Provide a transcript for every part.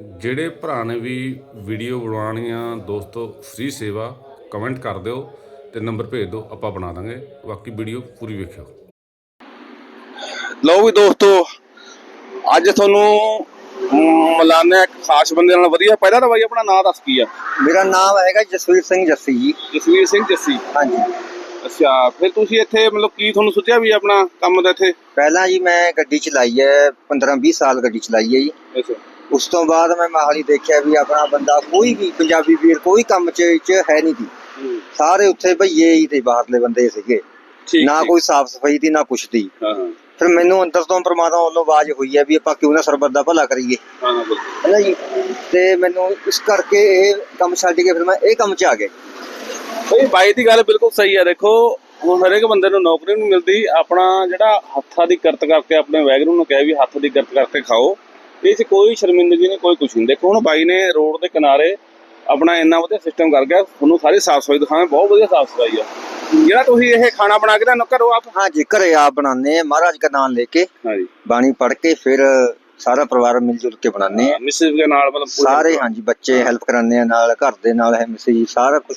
ਜਿਹੜੇ ਭਰਾ ਨੇ ਵੀ ਵੀਡੀਓ ਬਣਾਉਣੀਆਂ ਦੋਸਤੋ ਫ੍ਰੀ ਸੇਵਾ ਕਮੈਂਟ ਕਰ ਦਿਓ ਤੇ ਨੰਬਰ ਭੇਜ ਦਿਓ ਆਪਾਂ ਬਣਾ ਦਾਂਗੇ। ਬਾਕੀ ਵੀਡੀਓ ਪੂਰੀ ਵੇਖਿਓ। ਲਓ ਵੀ ਦੋਸਤੋ ਅੱਜ ਤੁਹਾਨੂੰ ਮਲਾਨਾ ਇੱਕ ਖਾਸ ਬੰਦੇ ਨਾਲ। ਵਧੀਆ ਪਹਿਲਾਂ ਤਾਂ ਬਾਈ ਆਪਣਾ ਨਾਮ ਦੱਸ ਕੀ ਆ? ਮੇਰਾ ਨਾਮ ਹੈਗਾ ਜਸਵੀਰ ਸਿੰਘ ਜੱਸੀ ਜੀ। ਜਸਵੀਰ ਸਿੰਘ ਜੱਸੀ। ਹਾਂਜੀ। ਅੱਛਾ ਫਿਰ ਤੁਸੀਂ ਇੱਥੇ ਮਤਲਬ ਕੀ ਤੁਹਾਨੂੰ ਸੋਚਿਆ ਵੀ ਆਪਣਾ ਕੰਮ ਦਾ ਇੱਥੇ? ਪਹਿਲਾਂ ਜੀ ਮੈਂ ਗੱਡੀ ਚਲਾਈ ਹੈ 15 20 ਸਾਲ ਗੱਡੀ ਚਲਾਈ ਹੈ ਜੀ। ਅੱਛਾ। ਉਸ ਤੋਂ ਬਾਅਦ ਮੈਂ ਮਾਹਲੀ ਦੇਖਿਆ ਵੀ ਆਪਣਾ ਬੰਦਾ ਕੋਈ ਵੀ ਪੰਜਾਬੀ ਵੀਰ ਕੋਈ ਕੰਮ ਚ ਚ ਹੈ ਨਹੀਂ ਸੀ ਸਾਰੇ ਉੱਥੇ ਭਈਏ ਹੀ ਤੇ ਬਾਹਰਲੇ ਬੰਦੇ ਸੀਗੇ। ਨਾ। ਕੋਈ ਸਾਫ਼ ਸਫ਼ਾਈ ਦੀ ਨਾ ਕੁਛ ਦੀ। ਹਾਂ ਹਾਂ। ਫਿਰ ਮੈਨੂੰ ਅੰਦਰ ਤੋਂ ਪਰਮਾਤਮਾ ਵੱਲੋਂ ਆਵਾਜ਼ ਹੋਈ ਹੈ ਵੀ ਆਪਾਂ ਕਿਉਂ ਨਾ ਸਰਬੱਤ ਦਾ ਭਲਾ ਕਰੀਏ। ਹਾਂ ਹਾਂ ਬਿਲਕੁਲ। ਹੈ ਨਾ ਜੀ? ਤੇ ਮੈਨੂੰ ਇਸ ਕਰਕੇ ਇਹ ਕੰਮ ਛੱਡ ਕੇ ਫਿਰ ਮੈਂ ਇਹ ਕੰਮ ਚ ਆ ਗਿਆ। ਬਈ ਬਾਈ ਦੀ ਗੱਲ ਬਿਲਕੁਲ ਸਹੀ ਆ ਦੇਖੋ ਹੁਣ ਹਰੇਕ ਬੰਦੇ ਨੂੰ ਨੌਕਰੀ ਨਹੀਂ ਮਿਲਦੀ। ਆਪਣਾ ਜਿਹੜਾ ਹੱਥਾਂ ਦੀ ਕਿਰਤ ਕਰਕੇ ਆਪਣੇ ਵੈਗਰੂ ਨੂੰ ਕਿਹਾ ਵੀ ਹੱਥ ਦੀ ਕਿਰਤ ਕਰਕੇ ਖਾਓ। ਇਹ 'ਚ ਕੋਈ ਸ਼ਰਮਿੰਦਗੀ ਨਹੀਂ ਕੋਈ ਕੁਛ ਨਹੀਂ ਦੇਖੋ ਹੁਣ ਬਾਈ ਨੇ ਰੋਡ ਦੇ ਕਿਨਾਰੇ ਆਪਣਾ ਇੰਨਾ ਵਧੀਆ ਸਿਸਟਮ ਕਰ ਗਿਆ ਤੁਹਾਨੂੰ ਸਾਰੀ ਸਾਫ ਸਫਾਈ ਦਿਖਾਵੇਂ ਬਹੁਤ ਵਧੀਆ ਸਾਫ ਸਫਾਈ ਆ ਜਿਹੜਾ ਤੁਸੀਂ ਇਹ ਖਾਣਾ ਬਣਾ ਕੇ ਤੁਹਾਨੂੰ ਘਰੋਂ ਆਪ हाँ जी घरे आप बनाने हैं महाराज का नाम लेके ਹਾਂਜੀ बाणी पढ़ के फिर ਸਾਰਾ ਪਰਿਵਾਰ ਮਿਲ ਜੁਲ ਕੇ ਬਣਾਉਂਦੇ ਆ ਮਿਸਿਸ ਦੇ ਨਾਲ ਮਤਲਬ ਪੂਰੇ- ਸਾਰੇ ਹਾਂਜੀ ਬੱਚੇ ਹੈਲਪ ਕਰਾਉਂਦੇ ਆ ਨਾਲ ਘਰ ਦੇ ਨਾਲ ਹੈ ਮਿਸੀ ਸਾਰਾ ਕੁਝ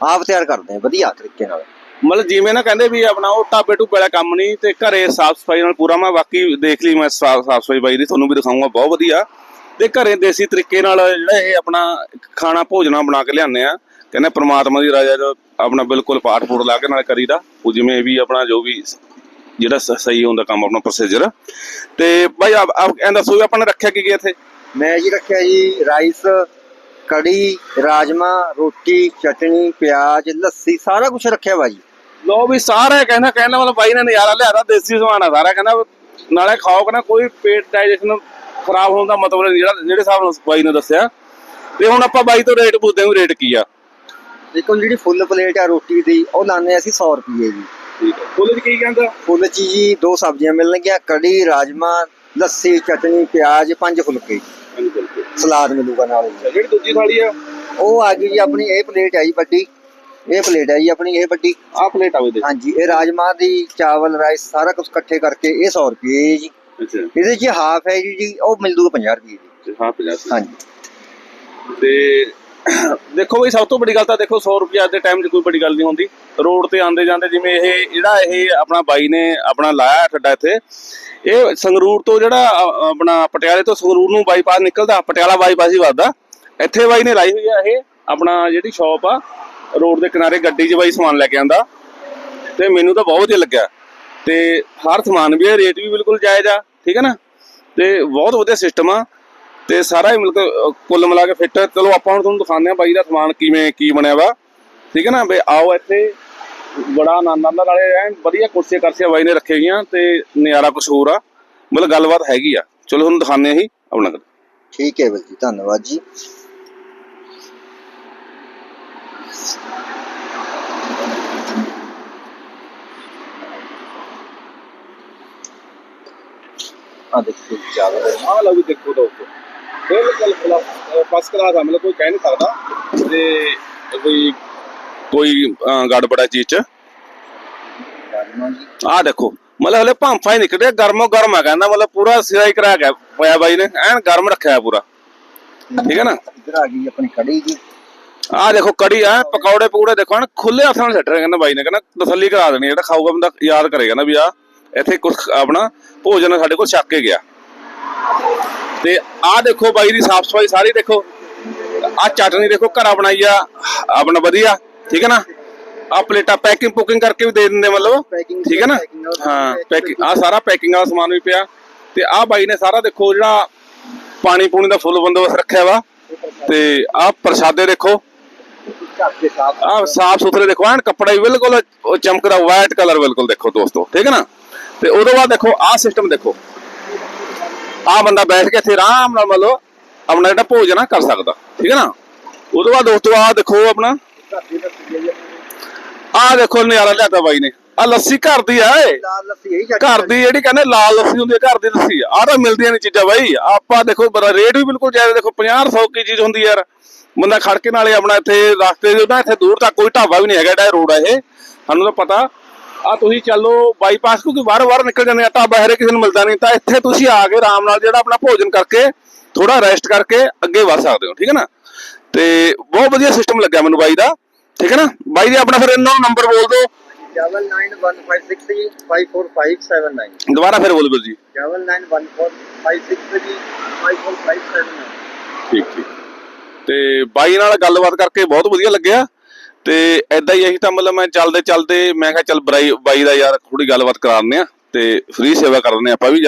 ਆਪ ਤਿਆਰ ਕਰਦੇ ਆ ਵਧੀਆ ਤਰੀਕੇ ਨਾਲ ਮਤਲਬ ਜਿਵੇਂ ਨਾ ਕਹਿੰਦੇ ਵੀ ਆਪਣਾ ਉਹ ਟਾਬੇ ਟੂ ਵਾਲਾ ਕੰਮ ਨਹੀਂ ਤੇ ਘਰੇ ਸਾਫ਼ ਸਫ਼ਾਈ ਨਾਲ ਪੂਰਾ ਮੈਂ ਬਾਕੀ ਦੇਖ ਲਈ ਮੈਂ ਸਾਫ਼ ਸਫ਼ਾਈ ਬਾਈ ਦੀ, ਤੁਹਾਨੂੰ ਵੀ ਦਿਖਾਉਂਗਾ ਬਹੁਤ ਵਧੀਆ। ਤੇ ਘਰੇ ਦੇਸੀ ਤਰੀਕੇ ਨਾਲ ਜਿਹੜਾ ਇਹ ਆਪਣਾ ਖਾਣਾ ਭੋਜਨਾ ਬਣਾ ਕੇ ਲਿਆਉਂਦੇ ਆ। ਕਹਿੰਦੇ ਪ੍ਰਮਾਤਮਾ ਦੀ ਰਾਜਾ ਜੋ ਆਪਣਾ ਬਿਲਕੁਲ ਪਾਠ ਪੂਠ ਲਾ ਕੇ ਨਾਲ ਕਰੀਦਾ। ਉਹ ਜਿਵੇਂ ਵੀ ਆਪਣਾ ਜੋ ਵੀ ਜਿਹੜਾ ਸਹੀ ਹੁੰਦਾ ਕੰਮ, ਆਪਣਾ ਪ੍ਰੋਸੀਜਰ ਤੇ ਭਾਈ ਆਪ ਆਪ ਦੱਸੋ ਵੀ ਆਪਾਂ ਨੇ ਰੱਖਿਆ ਕੀ ਕੀ ਇੱਥੇ? ਮੈਂ ਜੀ ਰੱਖਿਆ ਜੀ ਰਾਈਸ, ਕੜੀ, ਰਾਜਮਾ, ਰੋਟੀ ਚਟਣੀ ਪਿਆਜ਼, ਲੱਸੀ, ਸਾਰਾ ਕੁਝ ਰੱਖਿਆ ਵਾ ਜੀ। ਲੋ ਵੀ ਸਾਰੇ ਕਹਿੰਦਾ ਕਹਿੰਦਾ ਮਤਲਬ ਬਾਈ ਨੇ ਨਜ਼ਾਰਾ ਲਿਆਦਾ ਦੇਸੀ ਸਮਾਨ ਆ ਸਾਰਾ। ਕਹਿੰਦਾ ਨਾਲੇ ਖਾਓ ਕਹਿੰਦਾ ਕੋਈ ਪੇਟ ਡਾਈਜੈਸ਼ਨ ਖਰਾਬ ਹੋਣ ਦਾ ਮਤਲਬ ਨਹੀਂ ਜਿਹੜਾ ਜਿਹੜੇ ਹਿਸਾਬ ਨਾਲ ਬਾਈ ਨੇ ਦੱਸਿਆ। ਤੇ ਹੁਣ ਆਪਾਂ ਬਾਈ ਤੋਂ ਰੇਟ ਪੁੱਛਦੇ ਹਾਂ ਰੇਟ ਕੀ ਆ। ਦੇਖੋ ਜਿਹੜੀ ਫੁੱਲ ਪਲੇਟ ਆ ਰੋਟੀ ਦੀ ਉਹ ਲਾਣੇ ਅਸੀਂ 100 ਰੁਪਏ ਜੀ। ਫੁੱਲ ਕੀ ਕਹਿੰਦਾ? ਫੁੱਲ ਚ ਜੀ ਦੋ ਸਬਜ਼ੀਆਂ ਮਿਲਣਗੀਆਂ ਕੜੀ ਰਾਜਮਾ ਲੱਸੀ ਚਟਣੀ ਪਿਆਜ਼ ਪੰਜ ਫੁਲਕੇ। ਸਲਾਦ ਮਿਲੂਗਾ ਨਾਲ। ਜਿਹੜੀ ਦੂਜੀ ਥਾਲੀ ਆ? ਉਹ ਆ ਗਈ ਜੀ ਆਪਣੀ ਇਹ ਪਲੇਟ ਜੀ ਵੱਡੀ। ਇਹ ਪਲੇਟ ਹੈ ਜੀ ਆਪਣੀ ਇਹ ਵੱਡੀ। ਆਹ ਪਲੇਟ ਆਵੇ ਦੇ। ਹਾਂਜੀ ਇਹ ਰਾਜਮਾ ਦੀ ਚਾਵਲ ਰਾਈਸ ਸਾਰਾ ਕੁਝ ਇਕੱਠੇ ਕਰਕੇ ਇਹ 100 ਰੁਪਏ ਜੀ। ਅੱਛਾ। ਇਹਦੇ ਚ ਹਾਫ ਹੈ ਜੀ ਜੀ ਉਹ ਮਿਲ ਦੂਗਾ 50 ਰੁਪਏ ਦੀ। ਹਾਂ 50 ਹਾਂਜੀ। ਤੇ ਦੇਖੋ ਬਈ ਸਭ ਤੋਂ ਵੱਡੀ ਗੱਲ ਤਾਂ ਦੇਖੋ 100 ਰੁਪਏ ਅੱਜ ਦੇ ਟਾਈਮ 'ਚ ਕੋਈ ਵੱਡੀ ਗੱਲ ਨਹੀਂ ਹੁੰਦੀ। ਰੋਡ ਤੇ ਆਂਦੇ ਜਾਂਦੇ ਜਿਵੇਂ ਇਹ ਜਿਹੜਾ ਇਹ ਆਪਣਾ ਬਾਈ ਨੇ ਆਪਣਾ ਲਾਇਆ ਠੱਡਾ ਇੱਥੇ ਇਹ ਸੰਗਰੂਰ ਤੋਂ ਜਿਹੜਾ ਆਪਣਾ ਪਟਿਆਲੇ ਤੋਂ ਸੰਗਰੂਰ ਨੂੰ ਬਾਈਪਾਸ ਨਿਕਲਦਾ ਪਟਿਆਲਾ ਬਾਈਪਾਸ ਹੀ ਵੱਜਦਾ ਇੱਥੇ ਬਾਈ ਨੇ ਲਾਈ ਹੋਈ ਆ ਇਹ ਆਪਣਾ ਜਿਹੜੀ ਸ਼ਾਪ ਆ ਰੋਡ ਦੇ ਕਿਨਾਰੇ ਗੱਡੀ 'ਚ ਬਾਈ ਸਮਾਨ ਲੈ ਕੇ ਆਂਦਾ ਤੇ ਮੈਨੂੰ ਤਾਂ ਬਹੁਤ ਵਧੀਆ ਲੱਗਿਆ ਤੇ ਹਰ ਸਮਾਨ ਵੀ ਹੈ, ਰੇਟ ਵੀ ਬਿਲਕੁਲ ਜਾਇਜ਼ ਆ, ਠੀਕ ਹੈ ਨਾ? ਤੇ ਬਹੁਤ ਵਧੀਆ ਸਿਸਟਮ ਆ ਤੇ ਸਾਰਾ ਹੀ ਮਤਲਬ ਕੁੱਲ ਮਿਲਾ ਕੇ ਫਿੱਟ ਚਲੋ ਆਪਾਂ ਹੁਣ ਤੁਹਾਨੂੰ ਦਿਖਾਉਂਦੇ ਆ ਬਾਈ ਦਾ ਸਮਾਨ ਕਿਵੇਂ, ਕੀ ਬਣਿਆ ਵਾ, ਠੀਕ ਹੈ ਨਾ? ਬਈ ਆਓ ਇੱਥੇ, ਬੜਾ ਆਨੰਦ ਆਉਂਦਾ। ਨਾਲੇ ਐਨ ਵਧੀਆ ਕੁਰਸੀਆਂ ਕਰਸੀਆਂ ਬਾਈ ਨੇ ਰੱਖੇ ਗਈਆਂ ਤੇ ਨਜ਼ਾਰਾ ਕੁਛ ਹੋਰ ਆ। ਮਤਲਬ ਗੱਲਬਾਤ ਹੈਗੀ ਆ। ਚਲੋ ਤੁਹਾਨੂੰ ਦਿਖਾਉਂਦੇ ਆ ਹੀ ਆਪਣਾ। ਠੀਕ ਹੈ ਵੀਰ ਜੀ, ਧੰਨਵਾਦ ਜੀ। ਆ ਦੇਖੋ ਜੀ ਚਾਵਲ ਹੈ। ਆ ਲਓ ਵੀ ਦੇਖੋ ਦੋਸਤੋ ਬਿਲਕੁਲ ਫਸਟ ਕਲਾਸ ਆ ਮਤਲਬ ਕੋਈ ਕਹਿ ਨਹੀਂ ਸਕਦਾ। ਤੇ ਕੋਈ ਕੋਈ ਗੜਬੜਾ ਚੀਜ਼ ਚ? ਆ ਦੇਖੋ ਮਤਲਬ ਹਲੇ ਭਾਂਫਾ ਹੀ ਨਿਕਲਿਆ ਗਰਮੋ ਗਰਮ ਆ ਕਹਿੰਦਾ ਮਤਲਬ ਪੂਰਾ ਸਿਰਾ ਹੀ ਕਰਾ ਗਿਆ ਹੋਇਆ ਬਾਈ ਨੇ। ਐਨ ਗਰਮ ਰੱਖਿਆ ਪੂਰਾ। ਠੀਕ ਹੈ ਨਾ? ਇੱਧਰ ਆ ਗਈ ਆਪਣੀ ਕੜੀ ਜੀ। ਆ ਦੇਖੋ ਕੜੀ ਆ ਪਕੌੜੇ ਪਕੌੜੇ ਦੇਖੋ ਨਾ ਖੁੱਲੇ ਹੱਥ ਨਾਲ ਛੱਡ ਰਹੇ ਕਹਿੰਦਾ ਬਾਈ ਨੇ ਕਹਿੰਦਾ ਤਸੱਲੀ ਕਰਾ ਦੇਣੀ ਜਿਹੜਾ ਖਾਊਗਾ ਬੰਦਾ ਯਾਦ ਕਰੇਗਾ ਨਾ ਵੀ ਆ ਇੱਥੇ ਕੁਝ ਆਪਣਾ ਭੋਜਨ ਸਾਡੇ ਕੋਲ ਛੱਕ ਕੇ ਗਿਆ। ਤੇ ਆ ਦੇਖੋ ਬਾਈ ਦੀ ਸਾਫ਼ ਸਫ਼ਾਈ ਸਾਰੀ ਦੇਖੋ ਆ ਚਟਨੀ ਦੇਖੋ ਘਰਾਂ ਬਣਾਈ ਆ ਆਪਣਾ ਵਧੀਆ ਠੀਕ ਹੈ ਨਾ? ਆ ਪਲੇਟਾਂ ਪੈਕਿੰਗ ਪੁਕਿੰਗ ਕਰਕੇ ਵੀ ਦੇ ਦਿੰਦੇ ਮਤਲਬ ਠੀਕ ਹੈ ਨਾ? ਹਾਂ ਪੈਕਿੰਗ ਆ। ਸਾਰਾ ਪੈਕਿੰਗ ਵਾਲਾ ਸਮਾਨ ਵੀ ਪਿਆ। ਤੇ ਆ ਬਾਈ ਨੇ ਸਾਰਾ ਦੇਖੋ ਜਿਹੜਾ ਪਾਣੀ ਪੂਣੀ ਦਾ ਫੁੱਲ ਬੰਦੋਬਸਤ ਰੱਖਿਆ ਵਾ। ਤੇ ਆ ਪ੍ਰਸ਼ਾਦੇ ਦੇਖੋ ਸਾਫ਼ ਸੁਥਰੇ ਦੇਖੋ ਐਨ ਕੱਪੜਾ ਵੀ ਬਿਲਕੁਲ ਉਹ ਚਮਕਦਾ ਵਾਈਟ ਕਲਰ ਬਿਲਕੁਲ ਦੇਖੋ ਦੋਸਤੋ ਠੀਕ ਹੈ ਨਾ? ਤੇ ਉਦੋਂ ਬਾਅਦ ਦੇਖੋ ਆਹ ਸਿਸਟਮ ਦੇਖੋ। ਆ ਬੰਦਾ ਬੈਠ ਕੇ ਇੱਥੇ ਆਰਾਮ ਨਾਲ ਮਤਲਬ ਆਪਣਾ ਜਿਹੜਾ ਭੋਜਨ ਆ ਕਰ ਸਕਦਾ ਠੀਕ ਹੈ ਨਾ? ਉਦੋਂ ਬਾਅਦ ਦੋਸਤੋ ਆ ਦੇਖੋ ਆਪਣਾ। ਆ ਦੇਖੋ ਨਜ਼ਾਰਾ ਲਿਆਦਾ ਬਾਈ ਨੇ। ਆ ਲੱਸੀ ਘਰ ਦੀ ਆ ਏ। ਲਾਲ ਲੱਸੀ ਇਹੀ ਘਰ ਦੀ ਜਿਹੜੀ ਕਹਿੰਦੇ ਲਾਲ ਲੱਸੀ ਹੁੰਦੀ ਹੈ ਘਰ ਦੀ ਲੱਸੀ ਆ। ਤਾਂ ਮਿਲਦੀਆਂ ਨੇ ਚੀਜ਼ਾਂ ਬਾਈ। ਆਪਾਂ ਦੇਖੋ ਬੜਾ ਰੇਟ ਵੀ ਬਿਲਕੁਲ ਜਾਇਜ਼ ਦੇਖੋ 50 100 ਕੀ ਚੀਜ਼ ਹੁੰਦੀ ਯਾਰ। ਬੰਦਾ ਖੜ ਕੇ ਨਾਲੇ ਆਪਣਾ ਇੱਥੇ ਰਸਤੇ ਦੇ ਨਾ ਇੱਥੇ ਦੂਰ ਤੱਕ ਕੋਈ ਢਾਬਾ ਵੀ ਨਹੀਂ ਹੈਗਾ ਜਿਹੜਾ ਰੋਡ ਆ ਇਹ। ਸਾਨੂੰ ਤਾਂ ਪਤਾ। ਆ ਤੁਸੀਂ ਚੱਲੋ ਬਾਈਪਾਸ ਕਿਉਂਕਿ ਬਾਹਰ ਨਿਕਲ ਜਾਂਦੇ ਆ ਢਾਬਾ ਹਰੇ ਕਿਸੇ ਨੂੰ ਮਿਲਦਾ ਨਹੀਂ। ਤਾਂ ਇੱਥੇ ਤੁਸੀਂ ਆ ਕੇ ਆਰਾਮ ਨਾਲ ਜਿਹੜਾ ਆਪਣਾ ਭੋਜਨ ਕਰਕੇ ਥੋੜਾ ਰੈਸਟ ਕਰਕੇ ਅੱਗੇ ਵਧ ਸਕਦੇ ਹੋ ਠੀਕ ਹੈ ਨਾ? ਤੇ ਬਹੁਤ ਵਧੀਆ ਸਿਸਟਮ ਲੱਗਿਆ ਮੈਨੂੰ ਬਾਈ ਦਾ ਠੀਕ ਹੈ ਨਾ? ਬਾਈ ਜੀ ਆਪਣਾ ਫਿਰ ਇਹਨਾਂ ਨੂੰ ਨੰਬਰ ਬੋਲ ਦਿਓ ਡਬਲ 545 ਦੁਬਾਰਾ ਫਿਰ ਬੋਲ ਦਿਓ ਜੀ। ਡਬਲ 545 ਠੀਕ ਠੀਕ। ਤੇ ਬਾਈ ਨਾਲ ਗੱਲਬਾਤ ਕਰਕੇ ਬਹੁਤ ਵਧੀਆ ਲੱਗਿਆ। ਤੇ ਐਦਾਂ ਹੀ ਅਸੀਂ ਤਾਂ ਮਤਲਬ ਮੈਂ ਚੱਲਦੇ ਚੱਲਦੇ ਮੈਂ ਕਿਹਾ ਚੱਲ ਬਰਾਈ ਬਾਈ ਦਾ ਯਾਰ ਥੋੜੀ ਗੱਲਬਾਤ ਕਰਾਉਂਦੇ ਆ ਤੇ ਫ੍ਰੀ ਸੇਵਾ ਕਰਦੇ ਆਪਾਂ ਵੀ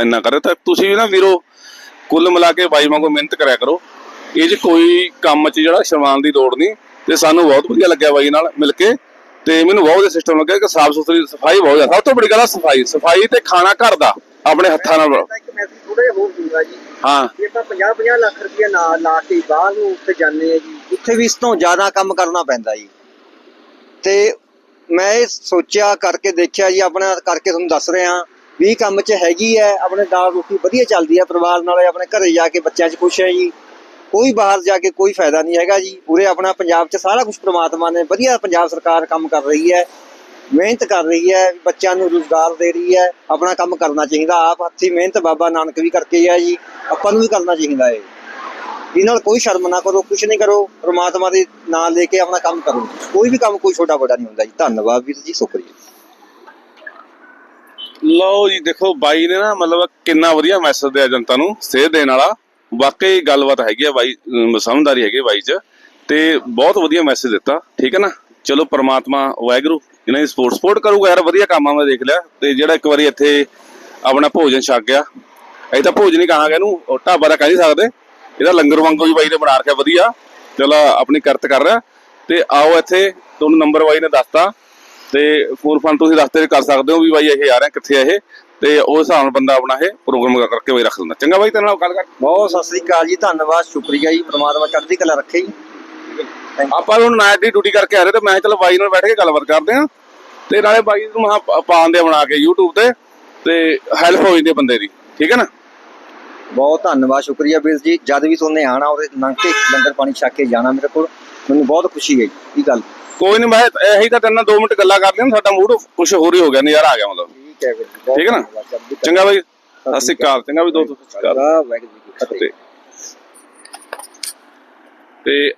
ਇੰਨਾ ਕਰੇ। ਤਾਂ ਤੁਸੀਂ ਵੀ ਨਾ ਵੀਰੋ ਕੁੱਲ ਮਿਲਾ ਕੇ ਬਾਈ ਵਾਂਗੂ ਮਿਹਨਤ ਕਰਿਆ ਕਰੋ। ਇਹ 'ਚ ਕੋਈ ਕੰਮ 'ਚ ਜਿਹੜਾ ਸ਼ਰਮਾਨ ਦੀ ਲੋੜ ਨਹੀਂ ਤੇ ਸਾਨੂੰ ਬਹੁਤ ਵਧੀਆ ਲੱਗਿਆ ਬਾਈ ਨਾਲ ਮਿਲ ਕੇ ਤੇ ਮੈਨੂੰ ਬਹੁਤ ਵਧੀਆ ਸਿਸਟਮ ਲੱਗਿਆ ਕਿ ਸਾਫ਼ ਸੁਥਰੀ ਸਫ਼ਾਈ ਬਹੁਤ ਜ਼ਿਆਦਾ ਸਭ ਤੋਂ ਵੱਡੀ ਗੱਲ ਆ ਸਫ਼ਾਈ। ਸਫ਼ਾਈ ਤੇ ਖਾਣਾ ਘਰ ਦਾ, ਆਪਣੇ ਹੱਥਾਂ ਨਾਲ ਇੱਕ ਮੈਸੇਜ ਥੋੜਾ ਜਿਹਾ ਹੋਰ ਦੂੰਗਾ ਜੀ ਹਾਂ। ਜੇ ਆਪਾਂ 50 50 ਲੱਖ ਰੁਪਏ ਨਾ ਲਾ ਕੇ ਬਾਹਰ ਨੂੰ ਉੱਥੇ ਜਾਂਦੇ ਆ ਜੀ, ਉੱਥੇ ਵੀ ਇਸ ਤੋਂ ਜ਼ਿਆਦਾ ਕੰਮ ਕਰਨਾ ਪੈਂਦਾ ਜੀ। ਤੇ ਮੈਂ ਇਹ ਸੋਚਿਆ ਕਰਕੇ ਦੇਖਿਆ ਜੀ, ਆਪਣਾ ਕਰਕੇ ਤੁਹਾਨੂੰ ਦੱਸ ਰਿਹਾ ਵੀ ਕੰਮ 'ਚ ਹੈਗੀ ਹੈ, ਆਪਣੇ ਦਾਲ ਰੋਟੀ ਵਧੀਆ ਚੱਲਦੀ ਹੈ, ਪਰਿਵਾਰ ਨਾਲ ਆਪਣੇ ਘਰੇ ਜਾ ਕੇ ਬੱਚਿਆਂ 'ਚ ਖੁਸ਼ ਹੈ ਜੀ। ਕੋਈ ਬਾਹਰ ਜਾ ਕੇ ਕੋਈ ਫਾਇਦਾ ਨਹੀਂ ਹੈਗਾ ਜੀ, ਉਰੇ ਆਪਣਾ ਪੰਜਾਬ 'ਚ ਸਾਰਾ ਕੁਝ ਪ੍ਰਮਾਤਮਾ ਨੇ, ਵਧੀਆ ਪੰਜਾਬ ਸਰਕਾਰ ਕੰਮ ਕਰ ਰਹੀ ਹੈ। ਮਿਹਨਤ ਕਰ ਰਹੀ ਹੈ, ਬੱਚਿਆਂ ਨੂੰ ਰੋਜ਼ਗਾਰ ਦੇ ਰਹੀ ਹੈ, ਆਪਣਾ ਕੰਮ ਕਰਨਾ ਚਾਹੀਦਾ, ਆਪ ਹੱਥੀ ਮਿਹਨਤ ਬਾਬਾ ਨਾਨਕ ਵੀ ਕਰਕੇ ਆ ਜੀ, ਆਪਾਂ ਨੂੰ ਵੀ ਕਰਨਾ ਚਾਹੀਦਾ ਹੈ। ਇਹ ਨਾਲ ਕੋਈ ਸ਼ਰਮ ਨਾ ਕਰੋ ਕੁਝ ਨਹੀਂ ਕਰੋ, ਪ੍ਰਮਾਤਮਾ ਦੇ ਨਾਮ ਲੈ ਕੇ ਆਪਣਾ ਕੰਮ ਕਰੋ। ਕੋਈ ਵੀ ਕੰਮ ਕੋਈ ਛੋਟਾ ਵੱਡਾ ਨਹੀਂ ਹੁੰਦਾ ਜੀ। ਧੰਨਵਾਦ ਵੀਰ ਜੀ, ਸ਼ੁਕਰੀਆ। ਲਓ ਜੀ, ਦੇਖੋ ਬਾਈ ਨੇ ਨਾ ਮਤਲਬ ਕਿੰਨਾ ਵਧੀਆ ਮੈਸੇਜ ਦਿਆ ਜਨਤਾ ਨੂੰ, ਸੇਧ ਦੇਣ ਵਾਲਾ। ਵਾਕਈ ਗੱਲਬਾਤ ਹੈਗੀ ਆ ਬਾਈ ਸਮਝਦਾਰੀ ਹੈਗੀ ਬਾਈ 'ਚ। ਤੇ ਬਹੁਤ ਵਧੀਆ ਮੈਸੇਜ ਦਿੱਤਾ, ਠੀਕ ਹੈ ਨਾ? ਚਲੋ ਪ੍ਰਮਾਤਮਾ ਵਾਹਿਗੁਰੂ, ਇਹਨਾਂ ਦੀ ਸਪੋਰਟ ਸਪੋਰਟ ਕਰੂਗਾ ਯਾਰ, ਵਧੀਆ ਕੰਮ ਆ ਮੈਂ ਦੇਖ ਲਿਆ। ਤੇ ਜਿਹੜਾ ਇੱਕ ਵਾਰੀ ਇੱਥੇ ਆਪਣਾ ਭੋਜਨ ਛਕ ਗਿਆ, ਅਸੀਂ ਤਾਂ ਭੋਜਨ ਹੀ ਕਹਾਂਗੇ ਇਹਨੂੰ ਢਾਬਾ ਤਾਂ ਕਹਿ ਨਹੀਂ ਸਕਦੇ। ਇਹਦਾ ਲੰਗਰ ਵਾਂਗੂ ਵੀ ਬਾਈ ਨੇ ਬਣਾ ਰੱਖਿਆ, ਵਧੀਆ। ਚਲੋ, ਆਪਣੀ ਕਰਤ ਕਰ ਰਿਹਾ। ਤੇ ਆਓ ਇੱਥੇ, ਤੁਹਾਨੂੰ ਨੰਬਰ ਬਾਈ ਨੇ ਦੱਸਤਾ। ਤੇ ਫੋਨ ਫਨ ਤੁਸੀਂ ਰਸਤੇ 'ਚ ਕਰ ਸਕਦੇ ਹੋ ਵੀ ਬਾਈ ਇਹ ਆ ਰਿਹਾ ਕਿੱਥੇ ਆ ਇਹ। ਤੇ ਉਸ ਹਿਸਾਬ ਨਾਲ ਬੰਦਾ ਆਪਣਾ ਇਹ ਪ੍ਰੋਗਰਾਮ ਕਰਕੇ ਬਾਈ ਰੱਖ ਦਿੰਦਾ। ਚੰਗਾ ਬਾਈ, ਤੇਰੇ ਨਾਲ ਗੱਲ ਕਰ। ਬਹੁਤ ਸਤਿ ਸ੍ਰੀ ਅਕਾਲ ਜੀ, ਧੰਨਵਾਦ, ਸ਼ੁਕਰੀਆ ਜੀ। ਪ੍ਰਮਾਤਮਾ ਚੜ੍ਹਦੀ ਕਲਾ ਰੱਖੇ ਜੀ। ਆਪਾਂ ਹੁਣ ਨਾਈਟ ਦੀ ਡਿਊਟੀ ਕਰਕੇ ਆ ਰਹੇ ਤੇ ਮੈਂ ਚਲੋ ਬਾਈ ਨਾਲ ਬੈਠ ਕੇ ਗੱਲਬਾਤ ਕਰਦੇ ਆ ਤੇ ਨਾਲੇ ਬਾਈ ਨੂੰ ਮਹਾ ਪਾਉਂਦੇ ਬਣਾ ਕੇ YouTube ਤੇ ਤੇ ਹੈਲਪ ਹੋ ਜਾਂਦੀ ਬੰਦੇ ਦੀ ਠੀਕ ਹੈ ਨਾ? ਬਹੁਤ ਧੰਨਵਾਦ ਸ਼ੁਕਰੀਆ ਵੀਰ ਜੀ। ਜਦ ਵੀ ਤੁਹਾਨੇ ਆਣਾ ਉਹਦੇ ਲੰਘ ਕੇ ਲੰਗਰ ਪਾਣੀ ਛਕ ਕੇ ਜਾਣਾ ਮੇਰੇ ਕੋਲ ਮੈਨੂੰ ਬਹੁਤ ਖੁਸ਼ੀ ਹੈ ਜੀ ਇਹ ਗੱਲ। ਕੋਈ ਨਹੀਂ ਮੈਂ ਇਹੀ ਤਾਂ ਤੇਰੇ ਨਾਲ 2 ਮਿੰਟ ਗੱਲਾਂ ਕਰਦੇ ਹਾਂ ਸਾਡਾ ਮੂਡ ਕੁਝ ਹੋਰ ਹੀ ਹੋ ਗਿਆ ਨਜ਼ਾਰਾ ਆ ਗਿਆ ਮਤਲਬ। ਠੀਕ ਹੈ ਵੀਰ ਠੀਕ ਹੈ ਨਾ? ਚੰਗਾ ਬਾਈ ਸਤਿ ਸ਼੍ਰੀ ਅਕਾਲ ਚੰਗਾ ਵੀ ਦੋਸਤੋ ਸਤਿ ਸ਼੍ਰੀ ਅਕਾਲ। ਤੇ